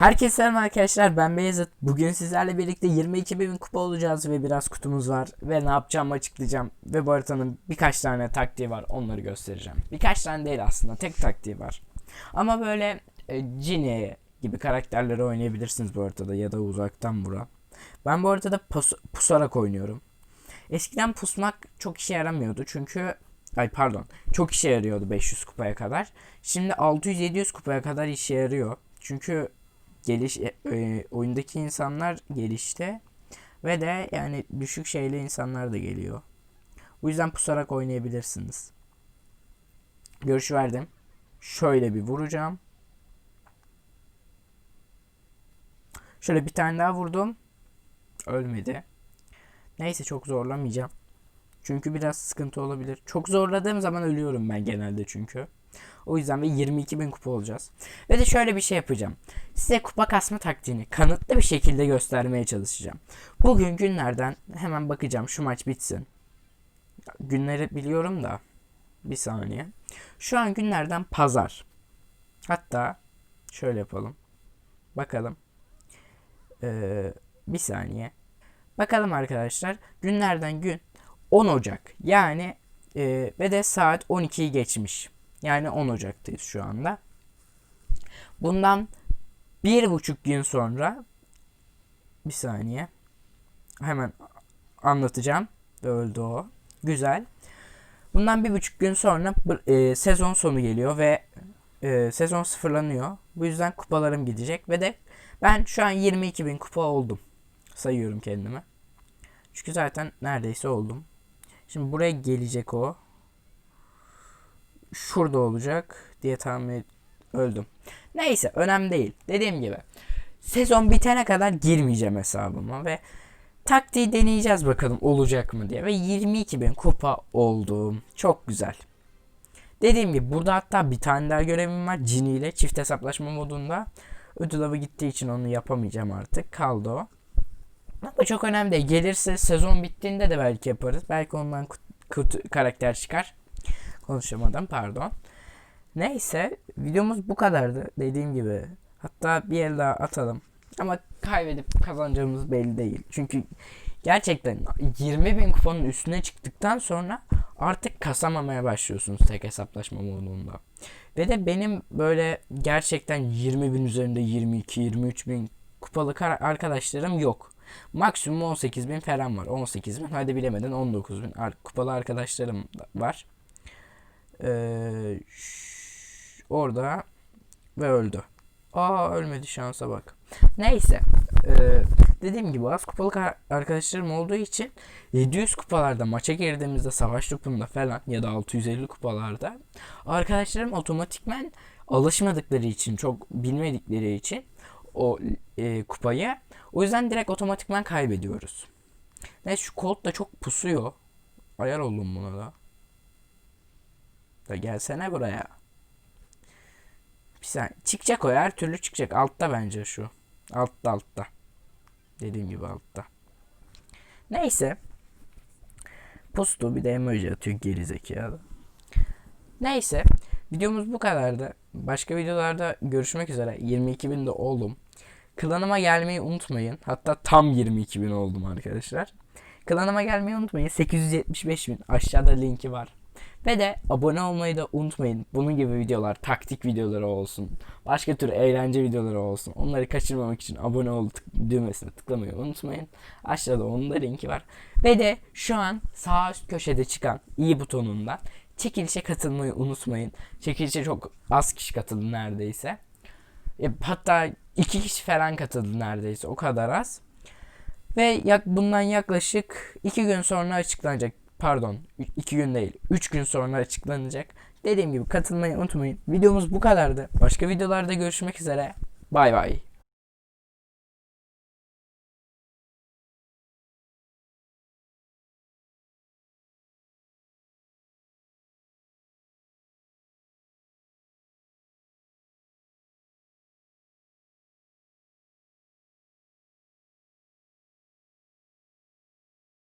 Herkese selam arkadaşlar ben Beyazıt. Bugün sizlerle birlikte 22 bin kupa olacağız ve biraz kutumuz var. Ve ne yapacağımı açıklayacağım. Ve bu haritanın birkaç tane taktiği var onları göstereceğim. Birkaç tane değil aslında tek taktiği var. Ama böyle e, gibi karakterleri oynayabilirsiniz bu haritada ya da uzaktan vuran. Ben bu haritada pus- pusarak oynuyorum. Eskiden pusmak çok işe yaramıyordu çünkü ay pardon çok işe yarıyordu 500 kupaya kadar. Şimdi 600-700 kupaya kadar işe yarıyor. Çünkü geliş e, e, oyundaki insanlar gelişte ve de yani düşük şeyli insanlar da geliyor. Bu yüzden pusarak oynayabilirsiniz. Görüş verdim. Şöyle bir vuracağım. Şöyle bir tane daha vurdum. Ölmedi. Neyse çok zorlamayacağım. Çünkü biraz sıkıntı olabilir. Çok zorladığım zaman ölüyorum ben genelde çünkü. O yüzden ve 22 bin kupa olacağız. Ve de şöyle bir şey yapacağım. Size kupa kasma taktiğini kanıtlı bir şekilde göstermeye çalışacağım. Bugün günlerden hemen bakacağım şu maç bitsin. Günleri biliyorum da bir saniye. Şu an günlerden pazar. Hatta şöyle yapalım. Bakalım. Ee, bir saniye. Bakalım arkadaşlar. Günlerden gün 10 Ocak. Yani e, ve de saat 12'yi geçmiş. Yani 10 Ocak'tayız şu anda. Bundan bir buçuk gün sonra bir saniye hemen anlatacağım öldü o. Güzel. Bundan bir buçuk gün sonra e, sezon sonu geliyor ve e, sezon sıfırlanıyor. Bu yüzden kupalarım gidecek ve de ben şu an 22 bin kupa oldum. Sayıyorum kendime. Çünkü zaten neredeyse oldum. Şimdi buraya gelecek o. Şurada olacak diye tahmin öldüm. Neyse önemli değil. Dediğim gibi sezon bitene kadar girmeyeceğim hesabıma ve taktiği deneyeceğiz bakalım olacak mı diye. Ve 22 bin kupa oldum. Çok güzel. Dediğim gibi burada hatta bir tane daha görevim var. Cini ile çift hesaplaşma modunda. Ödül avı gittiği için onu yapamayacağım artık. Kaldı o. Ama çok önemli değil. Gelirse sezon bittiğinde de belki yaparız. Belki ondan kötü karakter çıkar. Konuşamadım pardon. Neyse videomuz bu kadardı dediğim gibi. Hatta bir el daha atalım. Ama kaybedip kazanacağımız belli değil. Çünkü gerçekten 20 bin kupanın üstüne çıktıktan sonra artık kasamamaya başlıyorsunuz tek hesaplaşma modunda. Ve de benim böyle gerçekten 20 bin üzerinde 22-23 bin kupalık arkadaşlarım yok. Maksimum 18 bin falan var. 18 bin hadi bilemedin 19 bin kupalı arkadaşlarım var. Ee, orada ve öldü. Aa ölmedi şansa bak. Neyse. Ee, dediğim gibi az kupalık arkadaşlarım olduğu için 700 kupalarda maça girdiğimizde savaş topunda falan ya da 650 kupalarda arkadaşlarım otomatikmen alışmadıkları için çok bilmedikleri için o e, kupayı o yüzden direkt otomatikman kaybediyoruz. Neyse şu Colt da çok pusuyor. Ayar oldum buna da. Da gelsene buraya. Bir saniye. Çıkacak o her türlü çıkacak. Altta bence şu. Altta altta. Dediğim gibi altta. Neyse. Pustu bir de emoji atıyor gerizekalı. Neyse. Videomuz bu kadardı. Başka videolarda görüşmek üzere. 22 binde oldum. Klanıma gelmeyi unutmayın. Hatta tam 22 bin oldum arkadaşlar. Klanıma gelmeyi unutmayın. 875 bin. Aşağıda linki var. Ve de abone olmayı da unutmayın. Bunun gibi videolar, taktik videoları olsun. Başka tür eğlence videoları olsun. Onları kaçırmamak için abone ol düğmesine tıklamayı unutmayın. Aşağıda onun da linki var. Ve de şu an sağ üst köşede çıkan i butonundan çekilişe katılmayı unutmayın. Çekilişe çok az kişi katıldı neredeyse. E, hatta iki kişi falan katıldı neredeyse o kadar az. Ve yak, bundan yaklaşık iki gün sonra açıklanacak. Pardon iki gün değil. Üç gün sonra açıklanacak. Dediğim gibi katılmayı unutmayın. Videomuz bu kadardı. Başka videolarda görüşmek üzere. Bay bay.